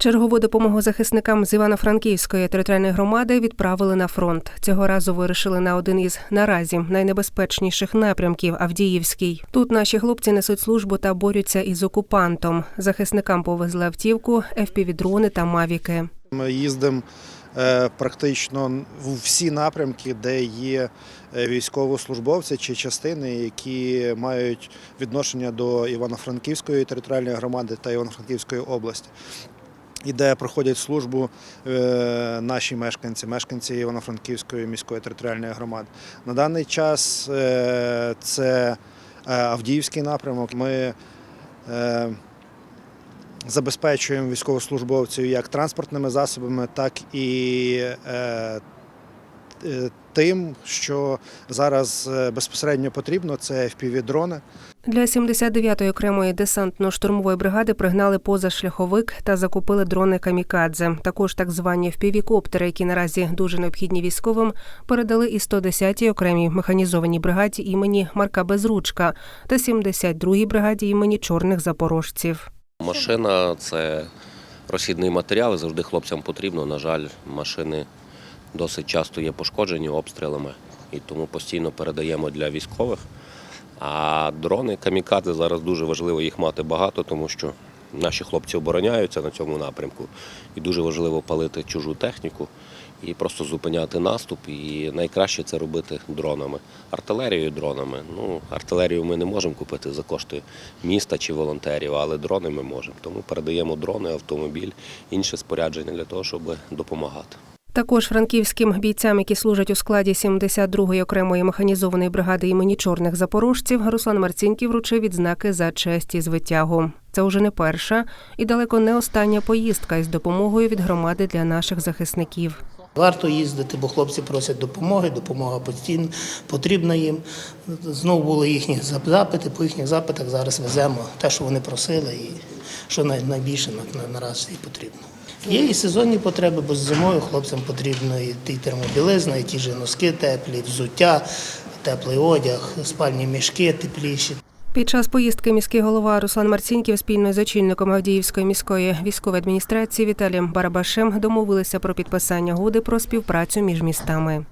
Чергову допомогу захисникам з Івано-Франківської територіальної громади відправили на фронт. Цього разу вирішили на один із наразі найнебезпечніших напрямків Авдіївський. Тут наші хлопці несуть службу та борються із окупантом. Захисникам повезли автівку, FPV-дрони та мавіки. Ми їздимо е, практично в всі напрямки, де є е, військовослужбовці чи частини, які мають відношення до Івано-Франківської територіальної громади та Івано-Франківської області. І де проходять службу е, наші мешканці, мешканці Івано-Франківської міської територіальної громади. На даний час е, це е, Авдіївський напрямок. Ми забезпечуємо військовослужбовців як транспортними засобами, так і тим, що зараз е, безпосередньо потрібно, це FPV-дрони. Для 79-ї окремої десантно-штурмової бригади пригнали позашляховик та закупили дрони камікадзе. Також так звані впівікоптери, які наразі дуже необхідні військовим, передали і 110-й окремій механізованій бригаді імені Марка Безручка та 72-й бригаді імені чорних запорожців. Машина це розхідний матеріал, і завжди хлопцям потрібно. На жаль, машини досить часто є пошкоджені обстрілами, і тому постійно передаємо для військових. А дрони камікадзе зараз дуже важливо їх мати багато, тому що наші хлопці обороняються на цьому напрямку, і дуже важливо палити чужу техніку і просто зупиняти наступ. І найкраще це робити дронами. Артилерією дронами. Ну, артилерію ми не можемо купити за кошти міста чи волонтерів, але дрони ми можемо. Тому передаємо дрони, автомобіль, інше спорядження для того, щоб допомагати. Також франківським бійцям, які служать у складі 72-ї окремої механізованої бригади імені чорних запорожців, Руслан Марціньків вручив відзнаки за честь і звитягу. Це вже не перша і далеко не остання поїздка із допомогою від громади для наших захисників. Варто їздити, бо хлопці просять допомоги, допомога постійно потрібна їм. Знову були їхні запити, по їхніх запитах зараз веземо те, що вони просили, і що найбільше на, на, наразі потрібно. Є і сезонні потреби, бо зимою хлопцям потрібно і ті термобілизна, і ті ж носки теплі, взуття, теплий одяг, спальні мішки тепліші. Під час поїздки міський голова Руслан Марціньків спільно з очільником Авдіївської міської військової адміністрації Віталієм Барабашем домовилися про підписання угоди про співпрацю між містами.